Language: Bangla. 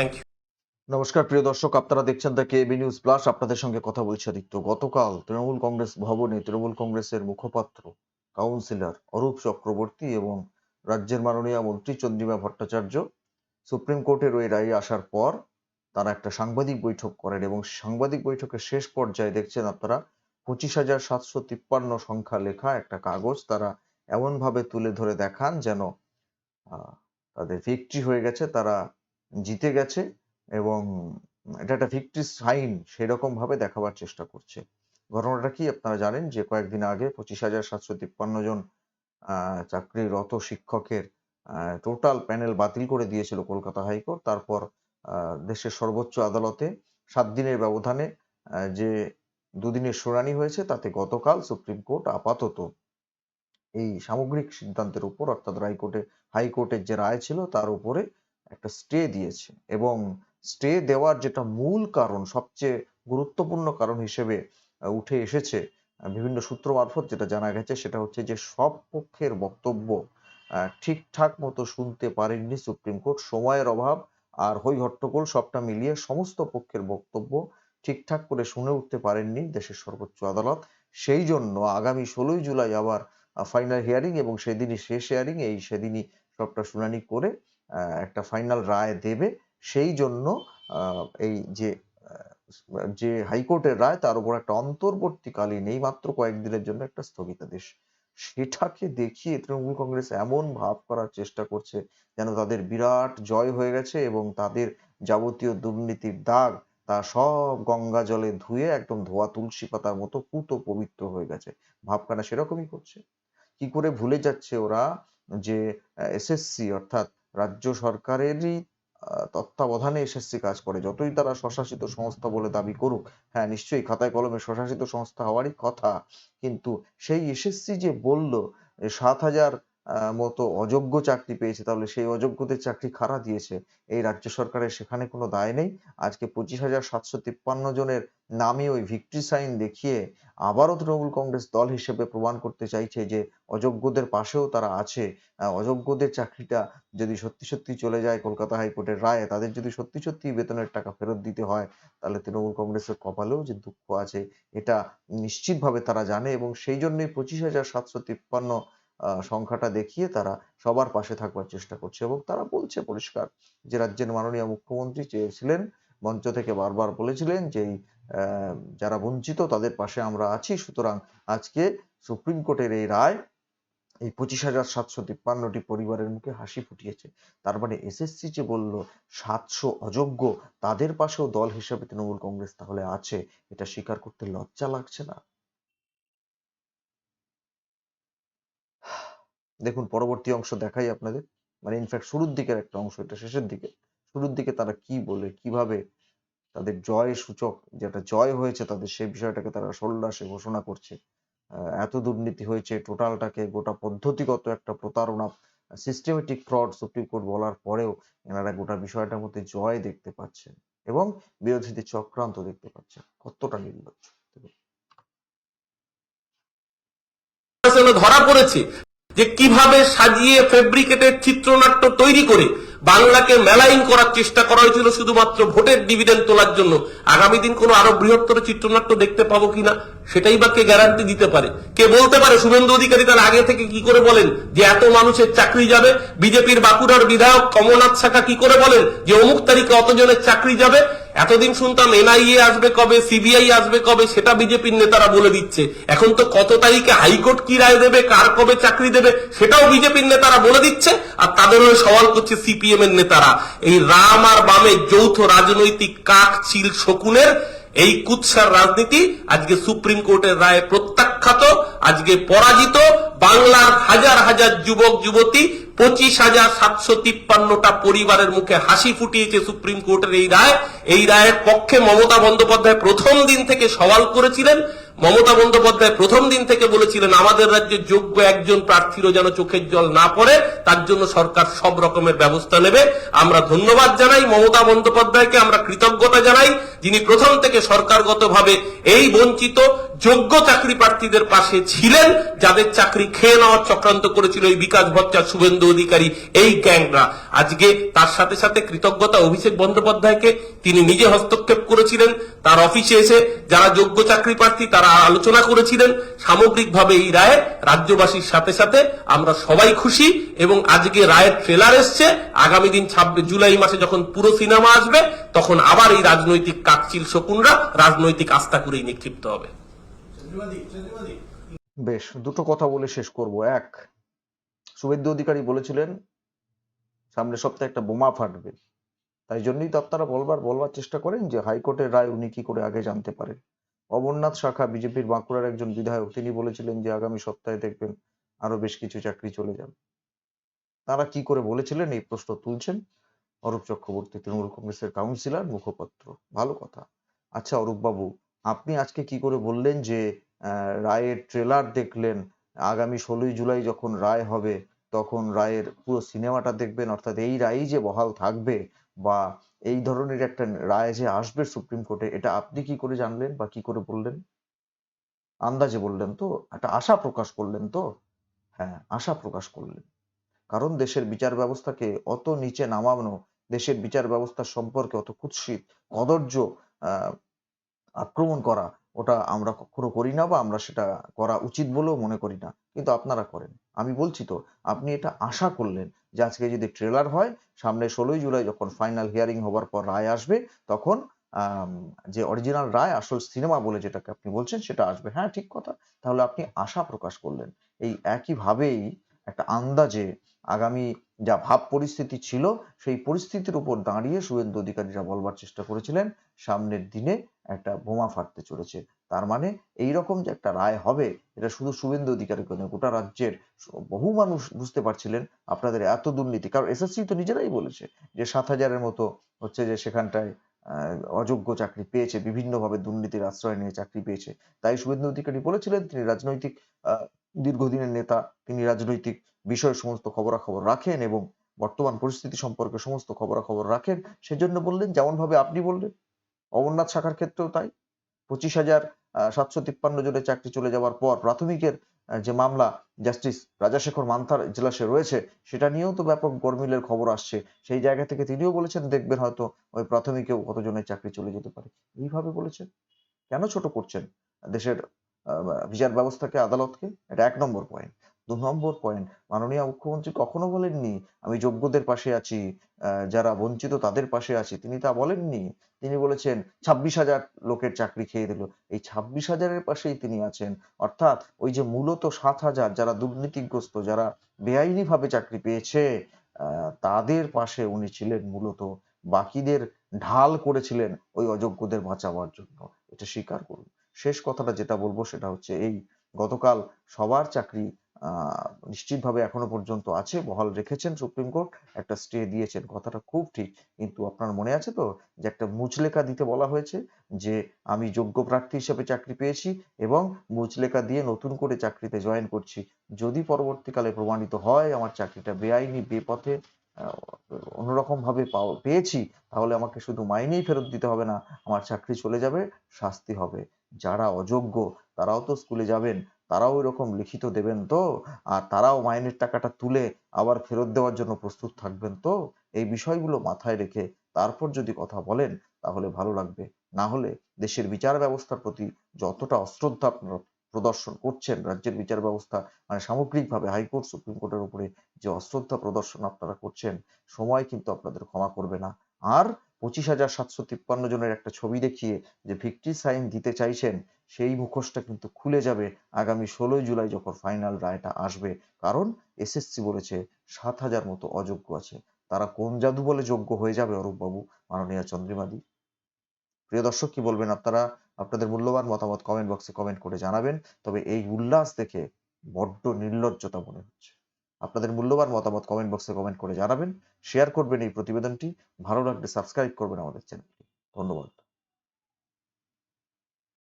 থ্যাংক ইউ নমস্কার, প্রিয় দর্শক, আপনারা দেখছেন দ্য কেবি নিউজ প্লাস। আপনাদের সঙ্গে কথা বলছি আদিত্য। গতকাল তৃণমূল কংগ্রেস ভবনে তৃণমূল কংগ্রেসের মুখপাত্র, কাউন্সিলর অরূপ চক্রবর্তী এবং রাজ্যের মাননীয় মন্ত্রী চন্দ্রিমা ভট্টাচার্য সুপ্রিম কোর্টের ওই রায় আসার পর তারা একটা সাংবাদিক বৈঠক করেন এবং সাংবাদিক বৈঠকের শেষ পর্যায়ে দেখছেন আপনারা পঁচিশ হাজার সাতশো তিপ্পান্ন সংখ্যা লেখা একটা কাগজ তারা এমনভাবে তুলে ধরে দেখান যেন তাদের ভিক্টরি হয়ে গেছে, তারা জিতে গেছে এবং এটা একটা ভিক্টরি সাইন সেরকম ভাবে দেখাবার চেষ্টা করছে। ঘটনাটা কি আপনারা জানেন যে কয়েকদিন আগে পঁচিশ হাজার সাতশো তিপ্পান্ন জন চাকরিরত শিক্ষকের টোটাল প্যানেল বাতিল করে দিয়েছিল কলকাতা হাইকোর্ট। তারপর দেশের সর্বোচ্চ আদালতে সাত দিনের ব্যবধানে যে দুদিনের শুনানি হয়েছে তাতে গতকাল সুপ্রিম কোর্ট আপাতত এই সামগ্রিক সিদ্ধান্তের উপর, অর্থাৎ হাইকোর্টে হাইকোর্টের যে রায় ছিল তার উপরে একটা স্টে দিয়েছে এবং স্টে দেওয়ার যেটা মূল কারণ, সবচেয়ে গুরুত্বপূর্ণ কারণ হিসেবে উঠে এসেছে বিভিন্ন সূত্র মারফত যেটা জানা গেছে সেটা হচ্ছে যে সব পক্ষের বক্তব্য ঠিকঠাক মতো শুনতে পারেননি সুপ্রিম কোর্ট, সময়ের অভাব আর হই হট্টগোল সবটা মিলিয়ে সমস্ত পক্ষের বক্তব্য ঠিকঠাক করে শুনে উঠতে পারেননি দেশের সর্বোচ্চ আদালত। সেই জন্য আগামী ষোলোই জুলাই আবার ফাইনাল হিয়ারিং এবং সেদিনই শেষ হিয়ারিং এই সেদিনই সবটা শুনানি করে একটা ফাইনাল রায় দেবে। সেই জন্য এই যে যে হাইকোর্টের রায়, তার উপর একটা অন্তর্বর্তীকালীন, এই মাত্র কয়েকদিনের জন্য একটা স্থগিতাদেশ। সেটাকে দেখিয়ে তৃণমূল কংগ্রেস এমন ভাব করার চেষ্টা করছে, যেন তাদের বিরাট জয় হয়ে গেছে এবং তাদের যাবতীয় দুর্নীতির দাগ, তা সব গঙ্গা জলে ধুয়ে একদম ধোয়া তুলসী পাতার মতো পুত পবিত্র হয়ে গেছে। ভাবখানা সেরকমই করছে। কি করে ভুলে যাচ্ছে ওরা যে এসএসসি অর্থাৎ রাজ্য সরকারেরই তত্ত্বাবধানে এসএসসি কাজ করে। যতই তারা স্বশাসিত সংস্থা বলে দাবি করুক হ্যাঁ নিশ্চয়ই খাতায় কলমে স্বশাসিত সংস্থা হওয়ারই কথা। কিন্তু সেই এসএসসি যে বলল সাত হাজার মতো অযোগ্য চাকরি পেয়েছে, তাহলে সেই অযোগ্যদের চাকরি খারা দিয়েছে? এই রাজ্য সরকারের সেখানে কোনো দায় নেই। আজকে পঁচিশ হাজার সাতশো তিপ্পান্ন জনের নামে ওই ভিক্টরি সাইন দেখিয়ে আবারও তৃণমূল কংগ্রেস দল হিসেবে প্রমাণ করতে চাইছে যে অযোগ্যদের পাশেও তারা আছে। অযোগ্যদের চাকরিটা যদি সত্যি সত্যি চলে যায় কলকাতা হাইকোর্টের রায়ে, তাদের যদি সত্যি সত্যি বেতনের টাকা ফেরত দিতে হয়, তাহলে তৃণমূল কংগ্রেসের কপালেও যে দুঃখ আছে, এটা নিশ্চিতভাবে তারা জানে এবং সেই জন্যই পঁচিশ হাজার সাতশো তিপ্পান্ন সংখ্যাটা দেখিয়ে তারা সবার পাশে থাকবার চেষ্টা করছে এবং তারা বলছে পরিষ্কার যে রাজ্যের মাননীয় মুখ্যমন্ত্রী চেয়েছিলেন, মঞ্চ থেকে বারবার বলেছিলেন যে যারা বঞ্চিত তাদের পাশে আমরা আছি, সুতরাং আজকে সুপ্রিম কোর্টের এই রায় এই পঁচিশ হাজার সাতশো তিপ্পান্নটি পরিবারের মুখে হাসি ফুটিয়েছে। তার মানে এসএসসি যে বলল সাতশো অযোগ্য, তাদের পাশেও দল হিসেবে তৃণমূল কংগ্রেস তাহলে আছে, এটা স্বীকার করতে লজ্জা লাগছে না? দেখুন, পরবর্তী অংশ দেখাই আপনাদের। মানে ইনফ্যাক্ট শুরুর দিকের একটা অংশ, এটা শেষের দিকে। শুরুর দিকে তারা কি বলে, কীভাবে তাদের জয় সূচক, যেটা জয় হয়েছে তাদের সেই বিষয়টাকে তারা সল্লাসে ঘোষণা করছে। এত দুর্নীতি হয়েছে, টোটালটাকে গোটা পদ্ধতিগত একটা প্রতারণা সিস্টেমেটিক ফ্রড সুপ্রিম কোর্ট বলার পরেও এনারা গোটা বিষয়টার মধ্যে জয় দেখতে পাচ্ছেন এবং বিরোধীদের চক্রান্ত দেখতে পাচ্ছেন। কতটা নির্লজ্জ। ধরা পড়েছে যে কীভাবে সাজিয়ে ফেব্রিকেটেড চিত্রনাট্য তৈরি করে বাংলাকে মেলাইন করার চেষ্টা করা হয়েছিল শুধুমাত্র ভোটের ডিভিডেন্ড তোলার জন্য। আগামী দিন কোনো আরও বৃহত্তর চিত্রনাট্য দেখতে পাবো কিনা, সেটাই বা কে গ্যারান্টি দিতে পারে? কে বলতে পারে? শুভেন্দু অধিকারী তার আগে থেকে কি করে বলেন যে এত মানুষের চাকরি যাবে? বিজেপির বাঁকুড়ার বিধায়ক কমলনাথ শাখা কি করে বলেন যে অমুক তারিখে অতজনের চাকরি যাবে? এতদিন শুনতাম এনআইএ আসবে কবে, সিবিআই আসবে কবে, সেটা বিজেপির নেতারা বলে দিচ্ছে। এখন তো কত তারিখে হাইকোর্ট কি রায় দেবে, কার কবে চাকরি দেবে, সেটাও বিজেপির নেতারা বলে দিচ্ছে, আর তাদের হয়ে সওয়াল করছে সিপিএম এর নেতারা। এই রাম আর বামের যৌথ রাজনৈতিক কাক, চিল, শকুনের এই কুৎসার রাজনীতি আজকে সুপ্রিম কোর্টের রায়ে প্রত্যাখ্যাত। আজকে পরাজিত বাংলার হাজার হাজার যুবক, যুবতী, পঁচিশ হাজার সাতশো তিপ্পান্নটা পরিবারের মুখে হাসি ফুটিয়েছে সুপ্রিম কোর্টের এই রায়। এই রায়ের পক্ষে মমতা বন্দ্যোপাধ্যায় প্রথম দিন থেকে সওয়াল করেছিলেন। মমতা বন্দ্যোপাধ্যায় প্রথম দিন থেকে বলেছিলেন, আমাদের রাজ্যে যোগ্য একজন প্রার্থীরও যেন চোখের জল না পড়ে, তার জন্য সরকার সব রকমের ব্যবস্থা নেবে। আমরা ধন্যবাদ জানাই মমতা বন্দ্যোপাধ্যায়কে, আমরা কৃতজ্ঞতা জানাই, যিনি প্রথম থেকে সরকারগতভাবে এই বঞ্চিত, যোগ্য চাকরি প্রার্থীদের পাশে ছিলেন, যাদের চাকরি খেয়ে নেওয়ার চক্রান্ত করেছিল এই বিকাশ ভট্টাচার্য, শুভেন্দু অধিকারী, এই গ্যাংরা। আজকে তার সাথে সাথে কৃতজ্ঞতা অভিষেক বন্দ্যোপাধ্যায়কে, তিনি নিজে হস্তক্ষেপ করেছিলেন। তার অফিসে এসে যারা যোগ্য চাকরি প্রার্থী তারা আলোচনা করেছিলেন। সামগ্রিকভাবে এই রায়ে রাজ্যবাসীর সাথে সাথে আমরা সবাই খুশি এবং আজকে রায়ের ট্রেলার এসছে। আগামী দিন ছাব্বিশ জুলাই মাসে যখন পুরো সিনেমা আসবে তখন আবার এই রাজনৈতিক কাকচিল শকুনরা রাজনৈতিক আস্থা করেই নিক্ষিপ্ত হবে। বেশ দুটো কথা বলে শেষ করব। এক শুভেন্দু অধিকারী বলেছিলেন সামনের সপ্তাহে একটা বোমা ফাটবে। তাই জন্যই তো আপনারা বলবার বলবার চেষ্টা করেন যে হাইকোর্টের রায় উনি কি করে আগে জানতে পারেন। অমরনাথ শাখা বিজেপির বাঁকুড়ার একজন বিধায়ক, তিনি বলেছিলেন যে আগামী সপ্তাহে দেখবেন আরও বেশ কিছু চাকরি চলে যাবে। তারা কি করে বলেছিলেন এই প্রশ্ন তুলছেন? অরূপ চক্রবর্তী, তৃণমূল কংগ্রেসের কাউন্সিলর, মুখপাত্র। ভালো কথা। আচ্ছা অরূপ বাবু আপনি আজকে কি করে বললেন যে রায়ের ট্রেলার দেখলেন, আগামী ষোলোই জুলাই যখন রায় হবে, তখন রায়ের পুরো সিনেমাটা দেখবেন, অর্থাৎ এই রায়ই যে বহাল থাকবে বা এই ধরনের একটা রায় যে আসবে সুপ্রিম কোর্টে এটা আপনি কি করে জানলেন বা কি করে বললেন? আন্দাজে বললেন তো, একটা আশা প্রকাশ করলেন তো? হ্যাঁ আশা প্রকাশ করলেন। কারণ দেশের বিচার ব্যবস্থাকে অত নিচে নামানো, দেশের বিচার ব্যবস্থা সম্পর্কে অত কুৎসিত কদর্য আক্রমণ করা, ওটা আমরা কখনো করি না বা আমরা সেটা করা উচিত বলেও মনে করি না। কিন্তু আপনারা করেন। আমি বলছি তো, আপনি এটা আশা করলেন যে আজকে যদি ট্রেলার হয়, সামনে ষোলোই জুলাই যখন ফাইনাল হিয়ারিং হবার পর রায় আসবে, তখন যে অরিজিনাল রায়, আসল সিনেমা বলে যেটাকে আপনি বলছেন, সেটা আসবে। হ্যাঁ ঠিক কথা। তাহলে আপনি আশা প্রকাশ করলেন। এই একইভাবেই একটা আন্দাজে আগামী যা ভাব পরিস্থিতি ছিল, সেই পরিস্থিতির উপর দাঁড়িয়ে শুভেন্দু অধিকারীরা বলবার চেষ্টা করেছিলেন, সামনের দিনে একটা বোমা ফাটতে চলেছে। তার মানে এই রকম যে একটা রায় হবে, এটা শুধু শুভেন্দু অধিকারী নয় গোটা রাজ্যের বহু মানুষ বুঝতে পারছিলেন আপনাদের এত দুর্নীতি। কারণ এসএসসি তো নিজেরাই বলেছে যে সাত হাজারের মতো হচ্ছে যে সেখানটায় অযোগ্য চাকরি পেয়েছে, বিভিন্নভাবে দুর্নীতির আশ্রয় নিয়ে চাকরি পেয়েছে। তাই শুভেন্দু অধিকারী বলেছিলেন, তিনি রাজনৈতিক দীর্ঘদিনের নেতা, তিনি রাজনৈতিক বিষয় সমস্ত খবরাখবর রাখেন এবং বর্তমান পরিস্থিতি সম্পর্কে সমস্ত খবরাখবর রাখেন। সেজন্য বললেন যেমন ভাবে আপনি বললেন অমরনাথ শাখার ক্ষেত্রেও তাই। পঁচিশ হাজার সাতশো তিপ্পান্ন জনের চাকরি চলে যাওয়ার পর প্রাথমিকের যে মামলা জাস্টিস রাজাশেখর মান্থার এজলাসে রয়েছে, সেটা নিয়েও তো ব্যাপক গরমিলের খবর আসছে। সেই জায়গা থেকে তিনিও বলেছেন, দেখবেন হয়তো ওই প্রাথমিকেও কতজনের চাকরি চলে যেতে পারে। এইভাবে বলেছেন? কেন ছোট করছেন? দেশের বিচার ব্যবস্থাকে, আদালতকে? এটা এক নম্বর পয়েন্ট দু নম্বর পয়েন্ট মাননীয় মুখ্যমন্ত্রী কখনো বলেননি, আমি যোগ্যদের পাশে আছি যারা বঞ্চিত তাদের পাশে আছি। তিনি তা বলেননি। তিনি বলেছেন, ছাব্বিশ হাজার লোকের চাকরি খেয়ে দিল। এই ছাব্বিশ হাজারের পাশেই তিনি আছেন। অর্থাৎ ওই যে মূলত সাত হাজার যারা দুর্নীতিগ্রস্ত, যারা বেআইনি ভাবে চাকরি পেয়েছে তাদের পাশে উনি ছিলেন মূলত। বাকিদের ঢাল করেছিলেন ওই অযোগ্যদের বাঁচাবার জন্য। এটা স্বীকার করুন। শেষ কথাটা যেটা বলব সেটা হচ্ছে এই, গতকাল সবার চাকরি নিশ্চিতভাবে এখনও পর্যন্ত আছে, বহাল রেখেছেন সুপ্রিম কোর্ট, একটা স্টে দিয়েছেন, কথাটা খুব ঠিক, কিন্তু আপনার মনে আছে তো যে একটা মুচলেখা দিতে বলা হয়েছে যে আমি যোগ্য প্রার্থী হিসেবে চাকরি পেয়েছি এবং মুচলেখা দিয়ে নতুন করে চাকরিতে জয়েন করছি। যদি পরবর্তীকালে প্রমাণিত হয় আমার চাকরিটা বেআইনি, বেপথে অন্যরকম ভাবে পেয়েছি, তাহলে আমাকে শুধু মাইনেই ফেরত দিতে হবে না, আমার চাকরি চলে যাবে, শাস্তি হবে। যারা অযোগ্য, তারাও তো স্কুলে যাবেন তারাও এরকম লিখিত দেবেন তো, আর তারাও মাইনের টাকাটা তুলে আবার ফেরত দেওয়ার জন্য প্রস্তুত থাকবেন তো, এই বিষয়গুলো মাথায় রেখে তারপর যদি কথা বলেন তাহলে ভালো লাগবে। না হলে দেশের বিচার ব্যবস্থার প্রতি যতটা অশ্রদ্ধা আপনারা প্রদর্শন করছেন, রাজ্যের বিচার ব্যবস্থা মানে সামগ্রিকভাবে হাইকোর্ট, সুপ্রিম কোর্টের উপরে যে অশ্রদ্ধা প্রদর্শন আপনারা করছেন, সময় কিন্তু আপনাদের ক্ষমা করবে না। আর পঁচিশ হাজার সাতশো তিপ্পান্ন জনের একটা ছবি দেখিয়ে যে ভিক্টি সাইন দিতে চাইছেন, সেই মুখোশটা কিন্তু খুলে যাবে আগামী ষোলোই জুলাই যখন ফাইনাল রায়টা আসবে। কারণ এসএসসি বলেছে সাত হাজার মতো অযোগ্য আছে। তারা কোন জাদু বলে যোগ্য হয়ে যাবে অরূপ বাবু মাননীয় চন্দ্রিমাদি। প্রিয় দর্শক, কি বলবেন আপনারা? আপনাদের মূল্যবান মতামত কমেন্ট বক্সে কমেন্ট করে জানাবেন। তবে এই উল্লাস দেখে বড্ড নির্লজ্জতা মনে হচ্ছে। আপনাদের মূল্যবান মতামত কমেন্ট বক্সে কমেন্ট করে জানাবেন শেয়ার করবেন এই প্রতিবেদনটি, ভালো লাগলে সাবস্ক্রাইব করবেন আমাদের চ্যানেলটি ধন্যবাদ।